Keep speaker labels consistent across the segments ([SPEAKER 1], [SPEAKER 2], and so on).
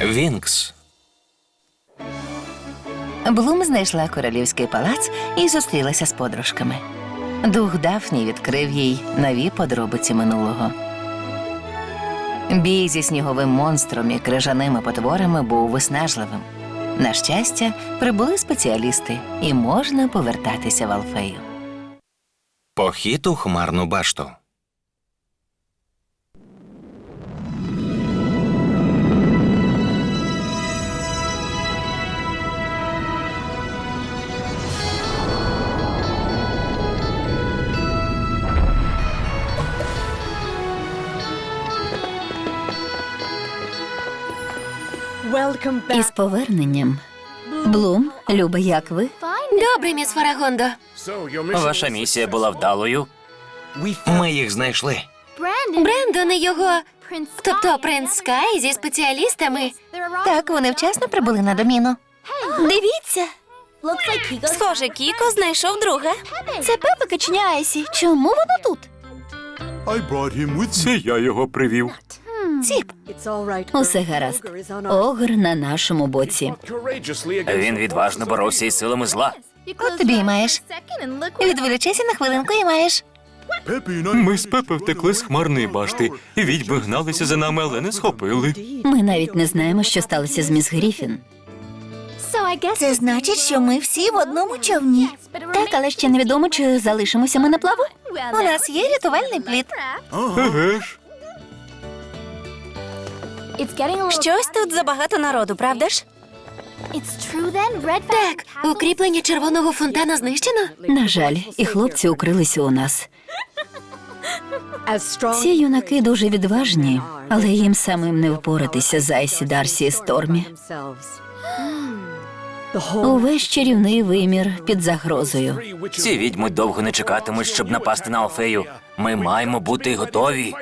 [SPEAKER 1] Вінкс.
[SPEAKER 2] Блум знайшла королівський палац і зустрілася з подружками. Дух Дафні відкрив їй нові подробиці минулого. Бій зі сніговим монстром і крижаними потворами був виснажливим. На щастя, прибули спеціалісти, і можна повертатися в Алфею.
[SPEAKER 1] Похід у хмарну башту.
[SPEAKER 3] Із поверненням. Блум, Люба, як ви?
[SPEAKER 4] Добре, міс Фарагондо.
[SPEAKER 5] Ваша місія була вдалою.
[SPEAKER 1] Ми їх знайшли.
[SPEAKER 4] Брендон і його, тобто принц Скай зі спеціалістами.
[SPEAKER 2] Так, вони вчасно прибули на доміну.
[SPEAKER 3] Дивіться. Схоже, Кіко знайшов друга. Це Пепа чи Айсі. Чому воно тут?
[SPEAKER 5] Це я його привів.
[SPEAKER 2] Ціп.
[SPEAKER 3] Усе гаразд. Огр на нашому боці.
[SPEAKER 5] Він відважно боровся із силами зла.
[SPEAKER 2] от тобі і маєш. Відволічайся на хвилинку і маєш.
[SPEAKER 5] Ми з Пепе втекли з хмарної башти, і відьми гналися за нами, але не схопили.
[SPEAKER 3] Ми навіть не знаємо, що сталося з міс Гріфін.
[SPEAKER 2] Це значить, що ми всі в одному човні.
[SPEAKER 3] Так, але ще невідомо, чи залишимося ми на плаву.
[SPEAKER 2] У нас є рятувальний плід.
[SPEAKER 5] Ж.
[SPEAKER 3] Щось тут забагато народу, правда ж?
[SPEAKER 4] Так, укріплення червоного фонтана знищено?
[SPEAKER 3] На жаль, і хлопці укрилися у нас. Ці юнаки дуже відважні, але їм самим не впоратися з Айсі Дарсі і Стормі. Увесь чарівний вимір під загрозою.
[SPEAKER 5] Ці відьми довго не чекатимуть, щоб напасти на Алфею. Ми маємо бути готові.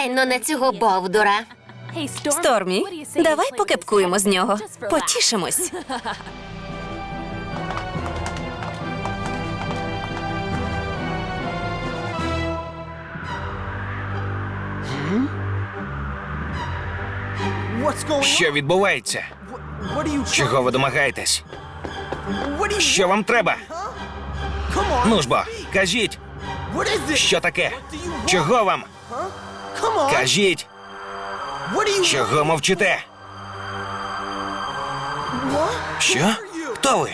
[SPEAKER 4] Глянь но на цього бовдура.
[SPEAKER 6] Стормі, давай покепкуємо з нього. Потішимось.
[SPEAKER 1] Що відбувається? Чого ви домагаєтесь? Що вам треба? Ну ж бо, кажіть, що таке? Чого вам? Кажіть, чого мовчите? Що? Хто ви?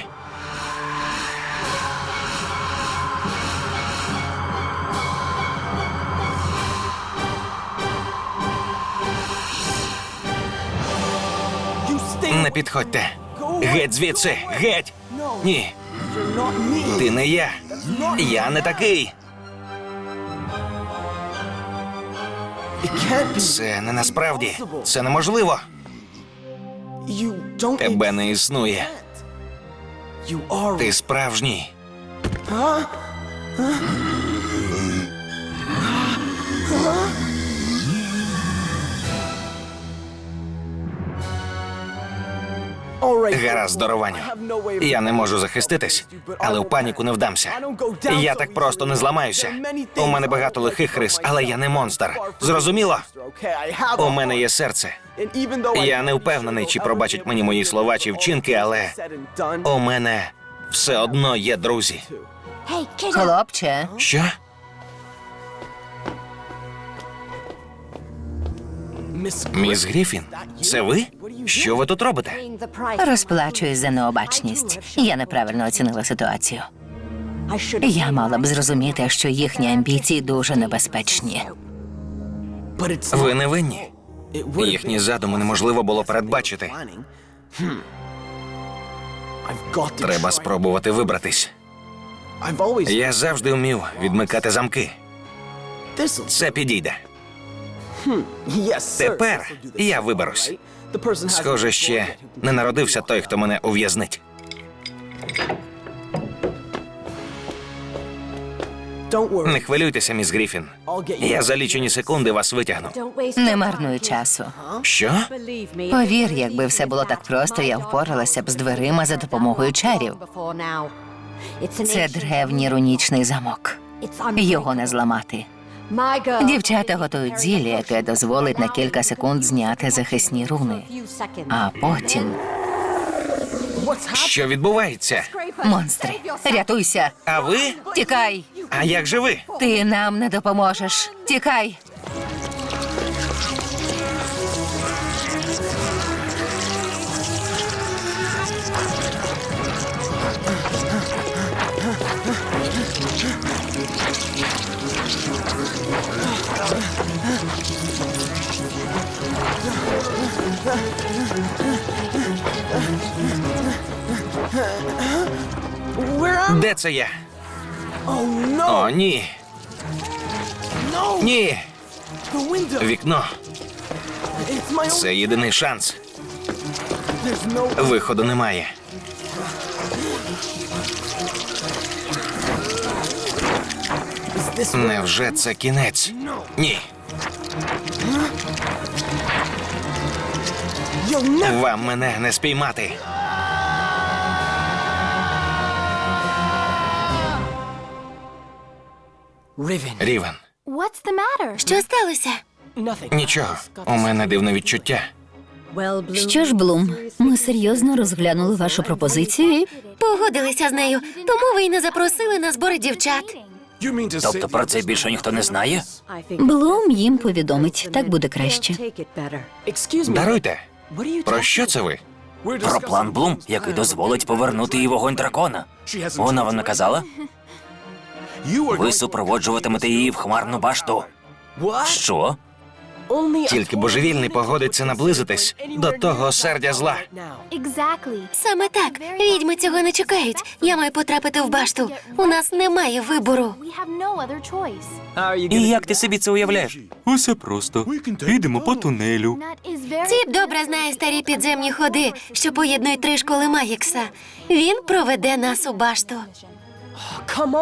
[SPEAKER 1] Не підходьте. Геть звідси, геть. Ні. Ти не я. Я не такий. Це не насправді. Це неможливо. Тебе не існує. Ти справжній. Гаразд, здорованю. Я не можу захиститись, але в паніку не вдамся. Я так просто не зламаюся. У мене багато лихих рис, але я не монстр. Зрозуміло? У мене є серце. Я не впевнений, чи пробачать мені мої слова чи вчинки, але у мене все одно є друзі.
[SPEAKER 2] Хлопче,
[SPEAKER 1] Що? Міс Гріфін, це ви? Що ви тут робите?
[SPEAKER 2] розплачуюсь за необачність. Я неправильно оцінила ситуацію. Я мала б зрозуміти, що їхні амбіції дуже небезпечні.
[SPEAKER 1] Ви не винні. Їхні задуми неможливо було передбачити. Треба спробувати вибратись. Я завжди вмів відмикати замки. Це підійде. Тепер я виберусь. Схоже, ще не народився той, хто мене ув'язнить. Не хвилюйтеся, міс Гріфін. Я за лічені секунди вас витягну.
[SPEAKER 2] Не марнуй часу.
[SPEAKER 1] Що?
[SPEAKER 2] Повір, якби все було так просто, я впоралася б з дверима за допомогою чарів. Це древній рунічний замок. Його не зламати. Дівчата готують зілля, яке дозволить на кілька секунд зняти захисні руни. А потім
[SPEAKER 1] Що відбувається?
[SPEAKER 2] монстри. Рятуйся!
[SPEAKER 1] А ви?
[SPEAKER 2] Тікай!
[SPEAKER 1] А як же ви?
[SPEAKER 2] Ти нам не допоможеш. Тікай!
[SPEAKER 1] Де це я? О, ні. Ні. Вікно. Це єдиний шанс. Виходу немає. Невже це кінець? Ні. Вам мене не спіймати. Рівен.
[SPEAKER 4] Що сталося?
[SPEAKER 1] Нічого. У мене дивне відчуття.
[SPEAKER 7] Що ж, Блум, ми серйозно розглянули вашу пропозицію і
[SPEAKER 4] Погодилися з нею, тому ви й не запросили на збори дівчат.
[SPEAKER 8] Тобто про це більше ніхто не знає?
[SPEAKER 7] Блум їм повідомить. Так буде краще.
[SPEAKER 1] Даруйте. Про що це ви?
[SPEAKER 8] Про план Блум, який дозволить повернути їй вогонь дракона. Вона вам наказала? Ви супроводжуватимете її в хмарну башту. Що?
[SPEAKER 1] Тільки божевільний погодиться наблизитись до того сердя зла.
[SPEAKER 4] Саме так. Відьми цього не чекають. Я маю потрапити в башту. У нас немає вибору.
[SPEAKER 8] І як ти собі це уявляєш?
[SPEAKER 5] Усе просто. Йдемо по тунелю.
[SPEAKER 4] Ціп добре знає старі підземні ходи, що поєднують три школи Магікса. Він проведе нас у башту.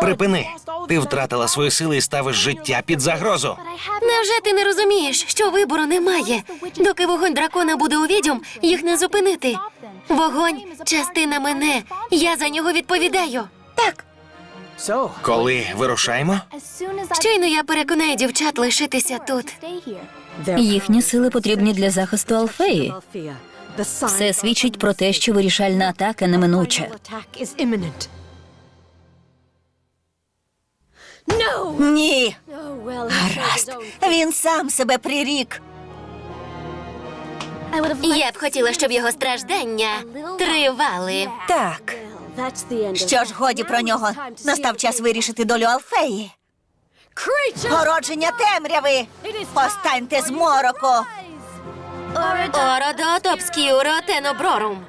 [SPEAKER 1] Припини. Ти втратила свої сили і ставиш життя під загрозу.
[SPEAKER 4] Невже ти не розумієш, що вибору немає? Доки вогонь дракона буде у відьом, їх не зупинити. Вогонь частина мене. Я за нього відповідаю. Так,
[SPEAKER 1] Коли вирушаємо?
[SPEAKER 4] щойно я переконаю дівчат лишитися тут.
[SPEAKER 7] Їхні сили потрібні для захисту Алфеї. Все свідчить про те, що вирішальна атака неминуча.
[SPEAKER 9] Ні. Гаразд. Він сам себе прирік.
[SPEAKER 4] Я б хотіла, щоб його страждання тривали.
[SPEAKER 9] Так. Що ж, годі про нього. Настав час вирішити долю Алфеї. Породження темряви. Постаньте з мороку.
[SPEAKER 4] Ородотопскюро теноброрум.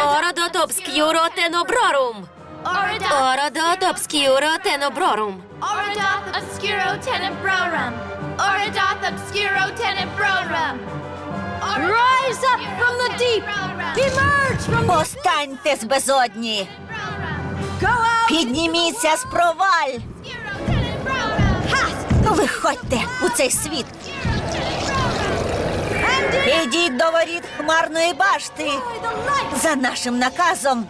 [SPEAKER 4] Ородот обскюро теноброрум. Ородот обскюро теноброрум.
[SPEAKER 10] Oradoth obscuro tenebrorum. Oradoth obscuro tenebrorum.
[SPEAKER 11] Rise up from the deep. Emerge from the
[SPEAKER 9] Постаньте з безодні. Підніміться з проваль. Виходьте у цей світ. Ідіть до воріт хмарної башти. За нашим наказом.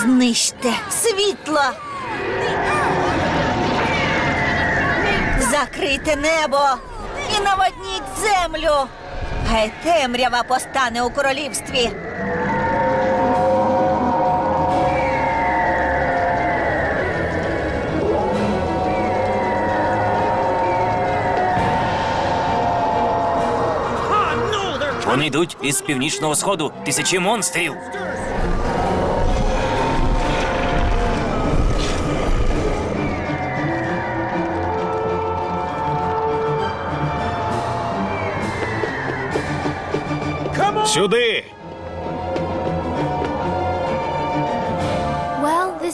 [SPEAKER 9] Знищте світло. Закрийте небо і наводніть землю. Хай темрява постане у королівстві.
[SPEAKER 8] Вони йдуть із північного сходу тисячі монстрів.
[SPEAKER 1] Сюди!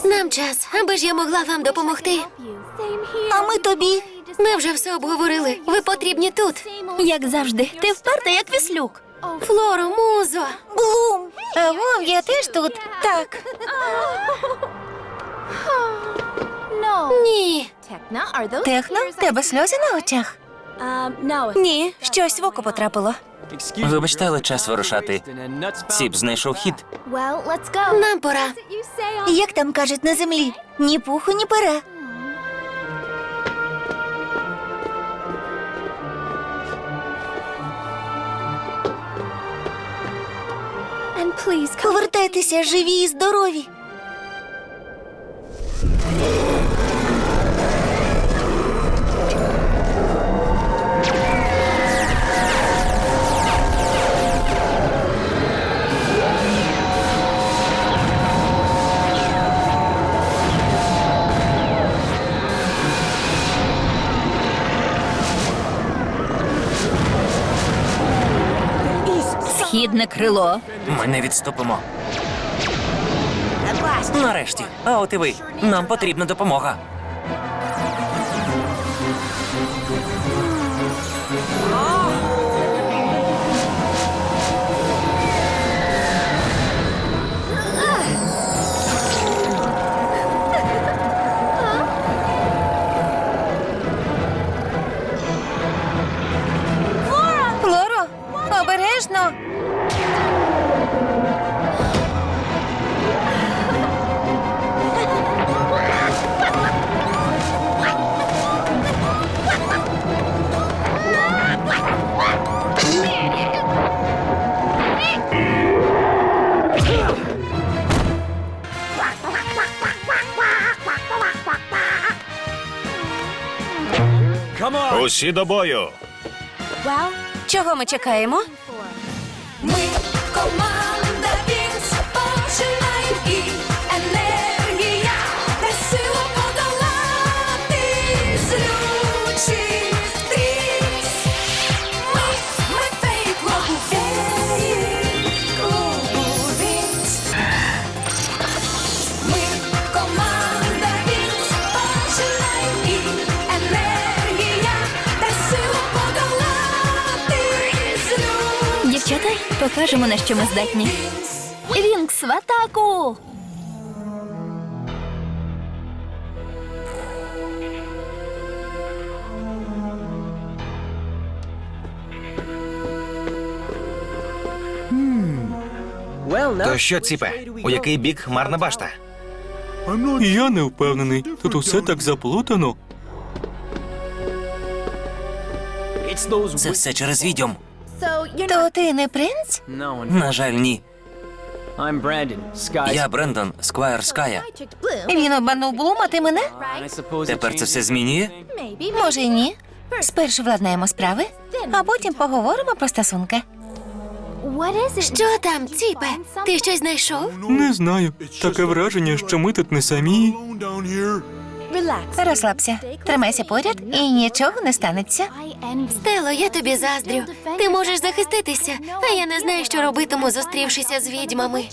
[SPEAKER 4] Нам час, аби ж я могла вам допомогти.
[SPEAKER 9] А ми тобі.
[SPEAKER 4] Ми вже все обговорили. Ви потрібні тут.
[SPEAKER 7] Як завжди, ти вперта, як віслюк.
[SPEAKER 4] Флоро, музо.
[SPEAKER 9] Блум.
[SPEAKER 4] Вов, я теж тут.
[SPEAKER 9] Так.
[SPEAKER 4] Ні.
[SPEAKER 2] Техно, тебе сльози на очах.
[SPEAKER 6] Ні, щось в око потрапило.
[SPEAKER 8] Вибачте, але час вирушати. Ціп знайшов хід.
[SPEAKER 4] Нам пора.
[SPEAKER 9] Як там кажуть на землі? Ні пуху, ні пера. Повертайтеся живі і здорові.
[SPEAKER 7] Крило.
[SPEAKER 8] Ми не відступимо. Нарешті. А от і ви. Нам потрібна допомога.
[SPEAKER 1] Усі до бою.
[SPEAKER 6] Чого ми чекаємо?
[SPEAKER 10] Ми команда
[SPEAKER 7] покажемо, на що ми здатні. Вінкс в атаку!
[SPEAKER 1] То що, ціпе? У який бік хмарна башта?
[SPEAKER 5] Я не впевнений. Тут усе так заплутано.
[SPEAKER 8] Це все через відьом.
[SPEAKER 2] То ти не принц?
[SPEAKER 8] На жаль, ні. Я Брендон, Сквайр Ская.
[SPEAKER 2] Він обманув Блум, а ти мене?
[SPEAKER 8] Тепер це все змінює?
[SPEAKER 2] Може, й ні. Спершу владнаємо справи, а потім поговоримо про стосунки.
[SPEAKER 4] Що там, ціпе? Ти щось знайшов?
[SPEAKER 5] Не знаю. Таке враження, що ми тут не самі.
[SPEAKER 2] Розслабся, тримайся поряд і нічого не станеться.
[SPEAKER 4] Стело, я тобі заздрю. Ти можеш захиститися, а я не знаю, що робитиму, зустрівшися з відьмами.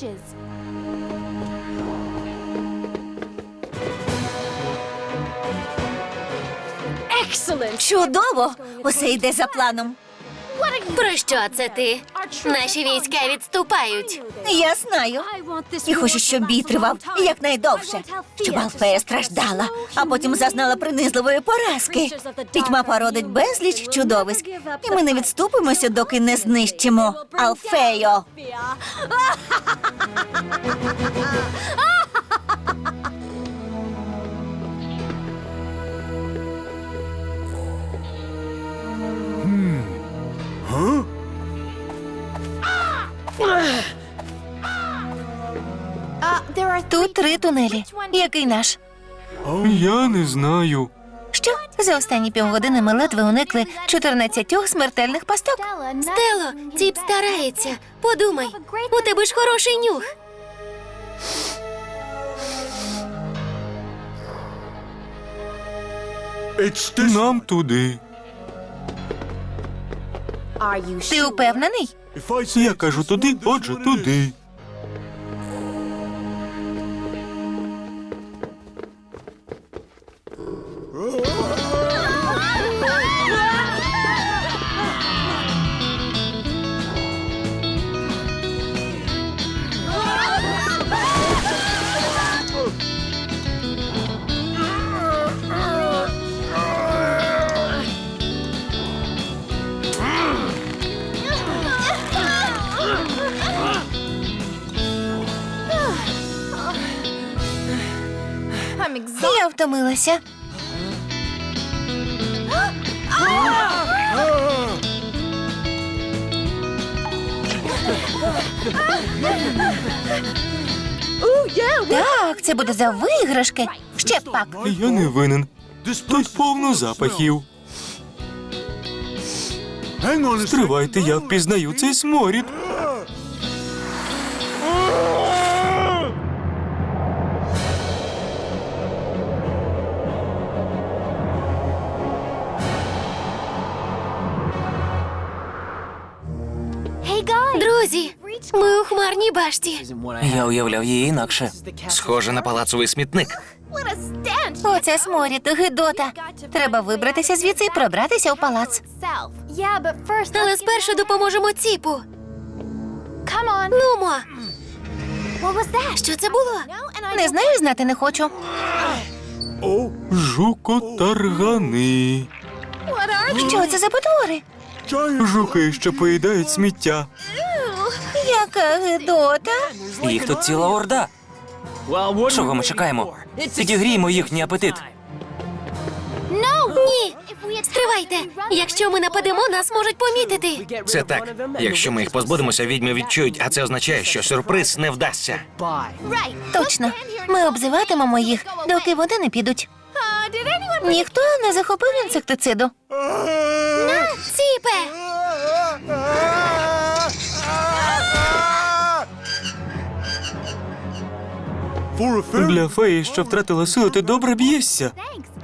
[SPEAKER 9] Чудово! Усе йде за планом.
[SPEAKER 4] Про що це ти? Наші війська відступають.
[SPEAKER 9] Я знаю. І хочу, щоб бій тривав якнайдовше, щоб Алфея страждала, а потім зазнала принизливої поразки. Пітьма породить безліч чудовиськ, і ми не відступимося, доки не знищимо Алфею.
[SPEAKER 2] Тут три тунелі. Який наш?
[SPEAKER 5] Я не знаю.
[SPEAKER 2] Що? За останні півгодини ми ледве уникли 14 смертельних пасток.
[SPEAKER 4] Стело, ціп старається. Подумай, у тебе ж хороший нюх.
[SPEAKER 5] Нам туди.
[SPEAKER 2] Ти упевнений?
[SPEAKER 5] Я кажу туди, отже, туди.
[SPEAKER 2] Так, це буде за виграшки. Ще пак.
[SPEAKER 5] Я не винен. Тут повно запахів. Стривайте, я впізнаю цей сморід.
[SPEAKER 4] Башті.
[SPEAKER 8] Я уявляв її інакше.
[SPEAKER 1] Схоже на палацовий смітник.
[SPEAKER 2] Оце сморід, гидота. Треба вибратися звідси і пробратися у палац.
[SPEAKER 4] Але спершу допоможемо ціпу. Нумо, що це було?
[SPEAKER 2] Не знаю, знати не хочу.
[SPEAKER 5] Жукотаргани.
[SPEAKER 2] Що це за потвори?
[SPEAKER 5] Жуки, що поїдають сміття.
[SPEAKER 2] Яка гидота.
[SPEAKER 8] Їх тут ціла орда. Чого ми чекаємо? Підігріємо їхній апетит.
[SPEAKER 4] Ні. Стривайте. Якщо ми нападемо, нас можуть помітити.
[SPEAKER 1] Це так. Якщо ми їх позбудемося, відьми відчують, а це означає, що сюрприз не вдасться.
[SPEAKER 2] Точно. Ми обзиватимемо їх, доки вони не підуть. Ніхто не захопив інсектициду.
[SPEAKER 4] Ціпе!
[SPEAKER 5] Для феї, що втратила сили, ти добре б'єшся.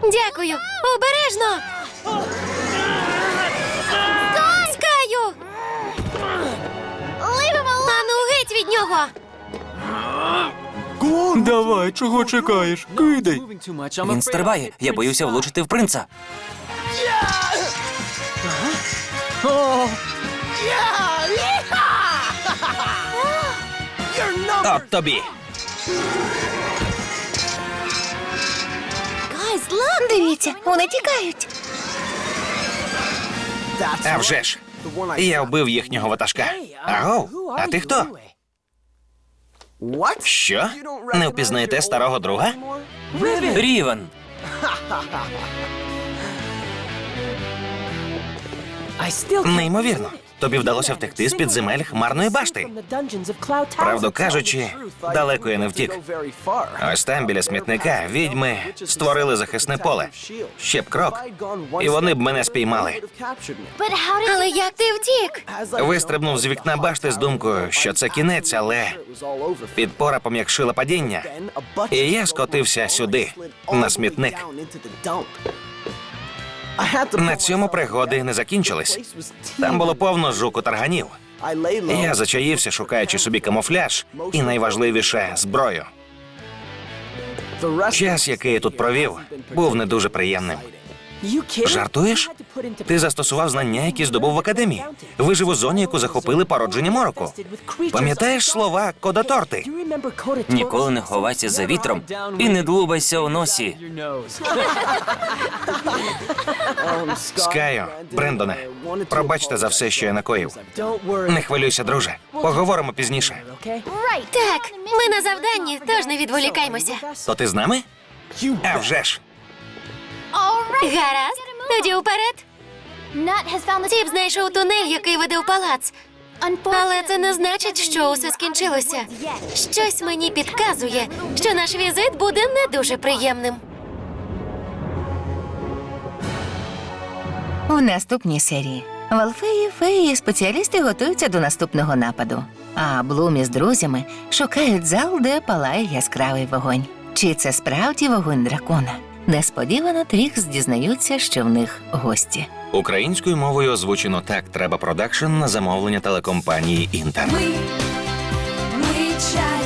[SPEAKER 4] Дякую. Обережно. Скаю! Ану, геть від нього.
[SPEAKER 5] Давай, чого чекаєш? Кидай.
[SPEAKER 8] Він стрибає. Я боюся влучити в принца.
[SPEAKER 1] От тобі.
[SPEAKER 2] Дивіться, вони тікають.
[SPEAKER 1] А вже ж. Я вбив їхнього ватажка. Агов, а ти хто? Що? Не впізнаєте старого друга?
[SPEAKER 8] Рівен.
[SPEAKER 1] Неймовірно. Тобі вдалося втекти з під земель хмарної башти. Правду кажучи, далеко я не втік. Ось там біля смітника відьми створили захисне поле. Ще б крок, і вони б мене спіймали.
[SPEAKER 4] Але як ти втік?
[SPEAKER 1] Вистрибнув з вікна башти з думкою, що це кінець, але підпора пом'якшила падіння. І я скотився сюди, на смітник. На цьому пригоди не закінчились. Там було повно жуку тарганів. Я зачаївся, шукаючи собі камуфляж і найважливіше зброю. Час, який я тут провів, був не дуже приємним. Жартуєш? Ти застосував знання, які здобув в академії. Вижив у зоні, яку захопили породження мороку. Пам'ятаєш слова кодоторти?
[SPEAKER 8] Ніколи не ховайся за вітром і не длубайся у носі.
[SPEAKER 1] Скаю, Брендоне, пробачте за все, що я накоїв. Не хвилюйся, друже. Поговоримо пізніше.
[SPEAKER 4] Так, ми на завданні, тож не відволікаймося.
[SPEAKER 1] То ти з нами? А вже ж.
[SPEAKER 4] Гаразд, тоді
[SPEAKER 11] has
[SPEAKER 4] Тіп знайшов тунель, який веде в палац. Але це не значить, що усе скінчилося. Щось мені підказує, що наш візит буде не дуже приємним.
[SPEAKER 2] В наступній серії в Алфеї феї спеціалісти готуються до наступного нападу. А Блум із друзями шукають зал, де палає яскравий вогонь. Чи це справді вогонь дракона? Несподівано Трікс дізнаються, що в них гості.
[SPEAKER 1] Українською мовою озвучено так треба продакшн на замовлення телекомпанії Інтер.
[SPEAKER 10] Ми, ми чарівниці